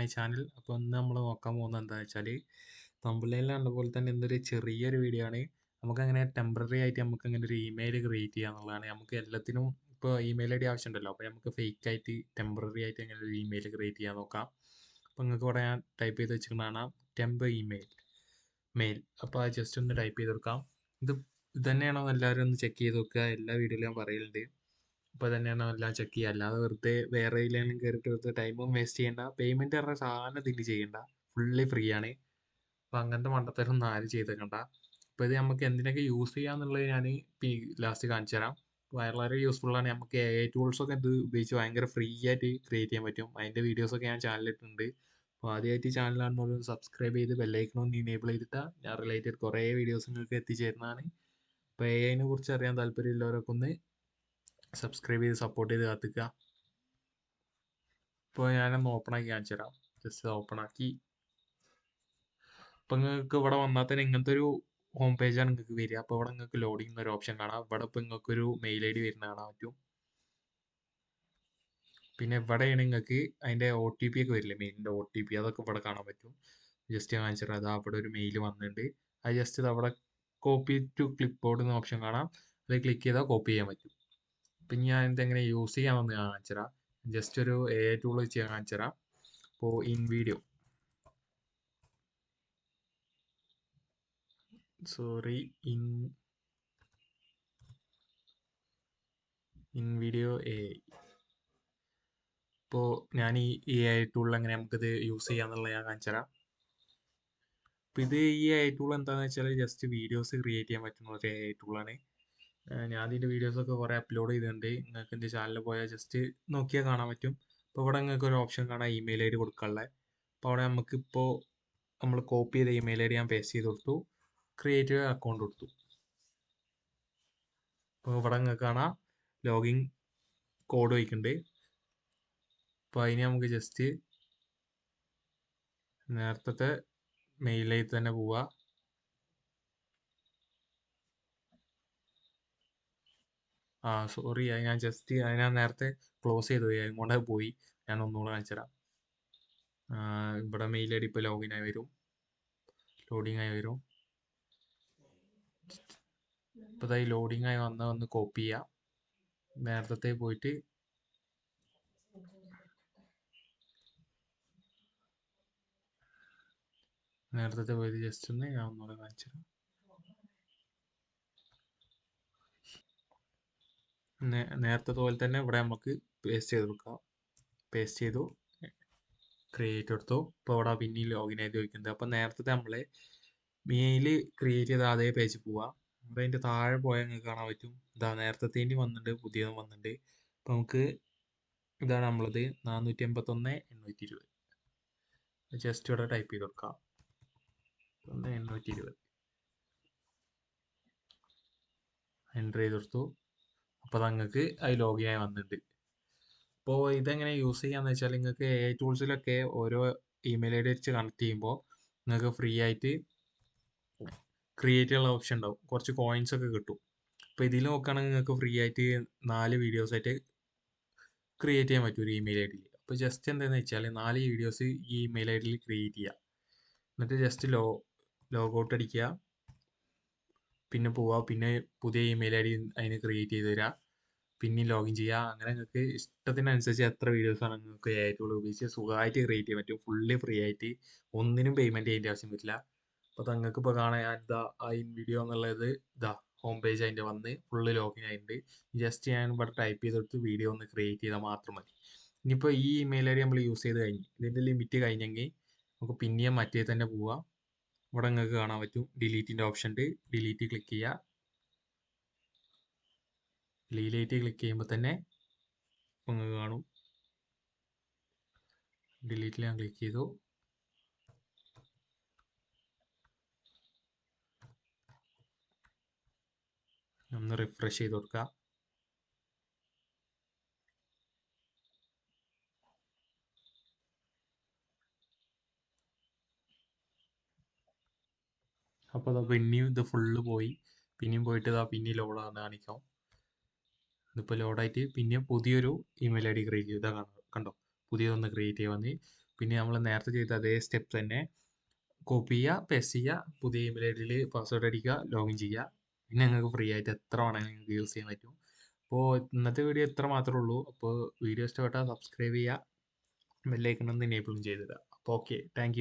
My channel അപ്പോൾ ഇന്ന് നമ്മൾ നോക്കാൻ പോകുന്നത് എന്താ വെച്ചാൽ തമ്പുലയിൽ കണ്ട പോലെ തന്നെ എന്തൊരു ചെറിയൊരു വീഡിയോ ആണ്. നമുക്കങ്ങനെ ടെമ്പററി ആയിട്ട് നമുക്ക് അങ്ങനെ ഒരു ഇമെയിൽ ക്രിയേറ്റ് ചെയ്യുക എന്നുള്ളതാണ്. നമുക്ക് എല്ലാത്തിനും ഇപ്പോൾ ഇമെയിൽ ഐ ഡി ആവശ്യമുണ്ടല്ലോ. അപ്പോൾ നമുക്ക് ഫേക്ക് ആയിട്ട് ടെമ്പററി ആയിട്ട് അങ്ങനെ ഒരു ഇമെയിൽ ക്രിയേറ്റ് ചെയ്യാൻ നോക്കാം. അപ്പോൾ നിങ്ങൾക്ക് ഇവിടെ ഞാൻ ടൈപ്പ് ചെയ്ത് വെച്ചിട്ടുള്ളതാണ് ടെമ്പ് ഇമെയിൽ മെയിൽ അപ്പോൾ അത് ജസ്റ്റ് ഒന്ന് ടൈപ്പ് ചെയ്ത് കൊടുക്കാം. ഇത് ഇത് തന്നെയാണോ എല്ലാവരും ഒന്ന് ചെക്ക് ചെയ്ത് നോക്കുക. എല്ലാ വീഡിയോയിലും ഞാൻ പറയലുണ്ട്. അപ്പോൾ തന്നെയാണ് എല്ലാം ചെക്ക് ചെയ്യുക. അല്ലാതെ വെറുതെ വേറെ ഇതിലെങ്കിലും കയറിയിട്ട് വെറുതെ ടൈമും വേസ്റ്റ് ചെയ്യണ്ട. പേയ്മെന്റ് പറഞ്ഞ സാധനം ഇതിൽ ചെയ്യണ്ട. ഫുള്ളി ഫ്രീ ആണ്. അപ്പൊ അങ്ങനത്തെ മണ്ടത്തരം ഒന്നും ആരും ചെയ്തേക്കണ്ട. അപ്പൊ ഇത് നമുക്ക് എന്തിനൊക്കെ യൂസ് ചെയ്യാന്നുള്ളത് ഞാൻ ലാസ്റ്റ് കാണിച്ചു തരാം. വളരെ യൂസ്ഫുൾ ആണ്. നമുക്ക് എ ഐ ടൂൾസൊക്കെ ഇത് ഉപയോഗിച്ച് ഭയങ്കര ഫ്രീ ആയിട്ട് ക്രിയേറ്റ് ചെയ്യാൻ പറ്റും. അതിന്റെ അതിന്റെ വീഡിയോസൊക്കെ ഞാൻ ചാനലിട്ടുണ്ട് അപ്പോൾ ആദ്യമായിട്ട് കാണുമ്പോൾ സബ്സ്ക്രൈബ് ചെയ്ത് ബെല്ലൈക്കൺ ഒന്ന് ഇനേബിൾ ചെയ്തിട്ടാൽ ഞാൻ റിലേറ്റഡ് കുറേ വീഡിയോസ് നിങ്ങൾക്ക് എത്തിച്ചേരുന്നതാണ്. അപ്പോൾ എ ഐനെ കുറിച്ച് അറിയാൻ താല്പര്യമുള്ളവരൊക്കെ ഒന്ന് സബ്സ്ക്രൈബ് ചെയ്ത് സപ്പോർട്ട് ചെയ്ത് കാത്തിക്കുക. ഇപ്പോൾ ഞാനൊന്ന് ഓപ്പൺ ആക്കി കാണിച്ചു തരാം. ജസ്റ്റ് ഓപ്പൺ ആക്കി. ഇപ്പം നിങ്ങൾക്ക് ഇവിടെ വന്നാൽ തന്നെ ഇങ്ങനത്തെ ഒരു ഹോം പേജാണ് നിങ്ങൾക്ക് വരിക. അപ്പോൾ ഇവിടെ നിങ്ങൾക്ക് ലോഡിംഗ് എന്നൊരു ഓപ്ഷൻ കാണാം. ഇവിടെ ഇപ്പോൾ നിങ്ങൾക്ക് ഒരു മെയിൽ ഐ ഡി വരുന്ന കാണാൻ പറ്റും. പിന്നെ ഇവിടെയാണ് നിങ്ങൾക്ക് അതിന്റെ ഒ ടി പി ഒക്കെ വരില്ലേ? മെയിലിന്റെ ഒ ടി പി അതൊക്കെ ഇവിടെ കാണാൻ പറ്റും. ജസ്റ്റ് ഞാൻ തരാം. അതാ അവിടെ ഒരു മെയിൽ വന്നിട്ടുണ്ട്. അത് ജസ്റ്റ് അവിടെ കോപ്പി ടു ക്ലിപ്പ് ബോർഡ് എന്ന ഓപ്ഷൻ കാണാം. അത് ക്ലിക്ക് ചെയ്താൽ കോപ്പി ചെയ്യാൻ പറ്റും. അപ്പം ഞാൻ ഇതെങ്ങനെ യൂസ് ചെയ്യാമെന്ന് കാണിച്ചു ജസ്റ്റ് ഒരു എ ടൂൾ വെച്ച് കാണിച്ചു തരാം. അപ്പോൾ in video sorry in in video uh ഇപ്പോൾ ഞാൻ ഈ എ ഐ ടൂളിൽ എങ്ങനെ നമുക്കിത് യൂസ് ചെയ്യാന്നുള്ളത് ഞാൻ കാണിച്ചു തരാം. അപ്പോൾ ഇത് ഈ എ ടൂൾ എന്താണെന്ന് വെച്ചാൽ ജസ്റ്റ് വീഡിയോസ് ക്രിയേറ്റ് ചെയ്യാൻ പറ്റുന്ന ഒരു എ ഐ ടൂളാണ് ഞാൻ ഇതിന്റെ വീഡിയോസൊക്കെ കുറേ അപ്ലോഡ് ചെയ്തിട്ടുണ്ട്. നിങ്ങൾക്ക് എന്റെ ചാനലിൽ പോയാൽ ജസ്റ്റ് നോക്കിയാൽ കാണാൻ പറ്റും. അപ്പോൾ ഇവിടെ നിങ്ങൾക്ക് ഒരു ഓപ്ഷൻ കാണാം ഇമെയിൽ ഐ ഡി കൊടുക്കാനുള്ളത് അപ്പോൾ അവിടെ നമുക്കിപ്പോൾ നമ്മൾ കോപ്പി ചെയ്ത ഇമെയിൽ ഐ ഡി ഞാൻ പേസ്റ്റ് ചെയ്ത് കൊടുത്തു. ക്രിയേറ്റ് അക്കൗണ്ട് കൊടുത്തു. അപ്പോൾ ഇവിടെ നിങ്ങൾക്ക് കാണാം ലോഗിൻ കോഡ് വയ്ക്കുന്നുണ്ട് അപ്പോൾ അതിന് നമുക്ക് ജസ്റ്റ് നേരത്തെ മെയിലേക്ക് തന്നെ പോവുക ആ സോറി അത് ഞാൻ ജസ്റ്റ് അത് ഞാൻ നേരത്തെ ക്ലോസ് ചെയ്തു. അതുകൊണ്ട് പോയി. ഞാൻ ഒന്നുകൂടെ കാണിച്ചു തരാം. ഇവിടെ മെയിൽ ഐ ഡി ഇപ്പോൾ ലോഗിൻ ആയി വരും. ലോഡിങ് ആയി വരും. ഇപ്പോൾ ഈ ലോഡിങ് ആയി വന്ന ഒന്ന് കോപ്പി ചെയ്യാം. നേരത്തെ പോയിട്ട് നേരത്തെ പോയത് ജസ്റ്റ് ഒന്ന് ഞാൻ ഒന്നുകൂടെ കാണിച്ചു നേരത്തെ പോലെ തന്നെ ഇവിടെ നമുക്ക് പേസ്റ്റ് ചെയ്ത് കൊടുക്കാം. പേസ്റ്റ് ചെയ്തു. ക്രിയേറ്റ് എടുത്തു. ഇപ്പോൾ ഇവിടെ പിന്നെ ലോഗിൻ ആയി ചോദിക്കുന്നത് അപ്പോൾ നേരത്തെ നമ്മൾ മെയിൽ ക്രിയേറ്റ് ചെയ്ത അതേ പേജ് പോവാം. അപ്പോൾ അതിന്റെ താഴെ പോയാൽ നിങ്ങൾക്ക് കാണാൻ പറ്റും. ഇതാ നേരത്തെ വന്നിട്ടുണ്ട് പുതിയതും വന്നിട്ടുണ്ട്. അപ്പോൾ നമുക്ക് ഇതാണ് നമ്മളത് നാനൂറ്റി എൺപത്തൊന്ന് എണ്ണൂറ്റി ഇരുപത് ജസ്റ്റ് ഇവിടെ ടൈപ്പ് ചെയ്ത് കൊടുക്കാം. ഒന്ന് എണ്ണൂറ്റി ഇരുപത് എന്റർ ചെയ്ത് കൊടുത്തു. അപ്പോൾ നിങ്ങൾക്ക് അത് ലോഗിൻ ആയി വന്നിട്ടുണ്ട്. അപ്പോൾ ഇതെങ്ങനെ യൂസ് ചെയ്യാന്ന് വെച്ചാൽ നിങ്ങൾക്ക് എ ടൂൾസിലൊക്കെ ഓരോ ഇമെയിൽ ഐ ഡി വെച്ച് കണക്ട് ചെയ്യുമ്പോൾ നിങ്ങൾക്ക് ഫ്രീ ആയിട്ട് ക്രിയേറ്റ് ചെയ്യാനുള്ള ഓപ്ഷൻ ഉണ്ടാവും കുറച്ച് കോയിൻസ് ഒക്കെ കിട്ടും. അപ്പോൾ ഇതിൽ നോക്കുകയാണെങ്കിൽ നിങ്ങൾക്ക് ഫ്രീ ആയിട്ട് നാല് വീഡിയോസ് ആയിട്ട് ക്രിയേറ്റ് ചെയ്യാൻ പറ്റും ഒരു ഇമെയിൽ ഐ ഡിയിൽ അപ്പോൾ ജസ്റ്റ് എന്താണെന്ന് വെച്ചാൽ നാല് വീഡിയോസ് ഈ ഇമെയിൽ ഐ ഡിയിൽ ക്രിയേറ്റ് ചെയ്യുക എന്നിട്ട് ജസ്റ്റ് ലോ ലോഗൗട്ട് അടിക്കുക. പിന്നെ പോവുക പിന്നെ പുതിയ ഇമെയിൽ ഐ ഡി അതിന് ക്രിയേറ്റ് ചെയ്ത് തരിക പിന്നെ ലോഗിൻ ചെയ്യുക അങ്ങനെ നിങ്ങൾക്ക് ഇഷ്ടത്തിനനുസരിച്ച് എത്ര വീഡിയോസാണ് നിങ്ങൾക്ക് എ ഐ ഉപയോഗിച്ച് സുഖമായിട്ട് ക്രിയേറ്റ് ചെയ്യാൻ പറ്റും ഫുള്ളി ഫ്രീ ആയിട്ട് ഒന്നിനും പേയ്മെന്റ് ചെയ്യേണ്ട ആവശ്യം വരില്ല. അപ്പോൾ നിങ്ങൾക്ക് ഇപ്പോൾ കാണാൻ ഇതാ ആ ഇൻ വീഡിയോ എന്നുള്ളത് ഇതാ ഹോം പേജ് അതിന്റെ വന്ന് ഫുള്ള് ലോഗിൻ ആയിട്ടുണ്ട്. ജസ്റ്റ് ഞാൻ ഇവിടെ ടൈപ്പ് ചെയ്തെടുത്ത് വീഡിയോ ഒന്ന് ക്രിയേറ്റ് ചെയ്താൽ മാത്രം മതി. ഇനിയിപ്പോൾ ഈ ഇമെയിൽ ഐ ഡി നമ്മൾ യൂസ് ചെയ്ത് കഴിഞ്ഞ് ഇതിന്റെ ലിമിറ്റ് കഴിഞ്ഞെങ്കിൽ നമുക്ക് പിന്നെയും മറ്റേ തന്നെ പോവാം. ഇവിടെ നിങ്ങൾക്ക് കാണാൻ പറ്റും. ഡിലീറ്റിന്റെ ഓപ്ഷൻ ഉണ്ട്. ഡിലീറ്റ് ക്ലിക്ക് ചെയ്യുക. ഡിലീറ്റ് ക്ലിക്ക് ചെയ്യുമ്പോൾ തന്നെ നിങ്ങൾക്ക് കാണും. ഡിലീറ്റിൽ ഞാൻ ക്ലിക്ക് ചെയ്തു. ഒന്ന് റിഫ്രഷ് ചെയ്ത് കൊടുക്കുക. അപ്പോൾ അതാ പിന്നെയും ഇത് ഫുള്ള് പോയി. പിന്നെയും പോയിട്ട് ഇതാ പിന്നെയും ലോഡാന്ന് കാണിക്കാം. ഇതിപ്പോൾ ലോഡായിട്ട് പിന്നെയും പുതിയൊരു ഇമെയിൽ ഐ ഡി ക്രിയേറ്റ് ചെയ്താൽ കണ്ടോ? പുതിയതൊന്ന് ക്രിയേറ്റ് ചെയ്യാൻ വന്നി. പിന്നെ നമ്മൾ നേരത്തെ ചെയ്ത അതേ സ്റ്റെപ്പ് തന്നെ കോപ്പി ചെയ്യുക പേസ്റ്റ് ചെയ്യുക പുതിയ ഇമെയിൽ ഐ ഡിയിൽ പാസ്വേഡ് അടിക്കുക ലോഗിൻ ചെയ്യുക. പിന്നെ നിങ്ങൾക്ക് ഫ്രീ ആയിട്ട് എത്ര വേണമെങ്കിലും നിങ്ങൾക്ക് യൂസ് ചെയ്യാൻ പറ്റും. അപ്പോൾ ഇന്നത്തെ വീഡിയോ ഇത്ര മാത്രമേ ഉള്ളൂ. അപ്പോൾ വീഡിയോ ഇഷ്ടപ്പെട്ടാൽ സബ്സ്ക്രൈബ് ചെയ്യുക. ബെല്ലൈക്കൺ ഒന്ന് എനേബിളും ചെയ്തിടുക അപ്പോൾ ഓക്കെ താങ്ക്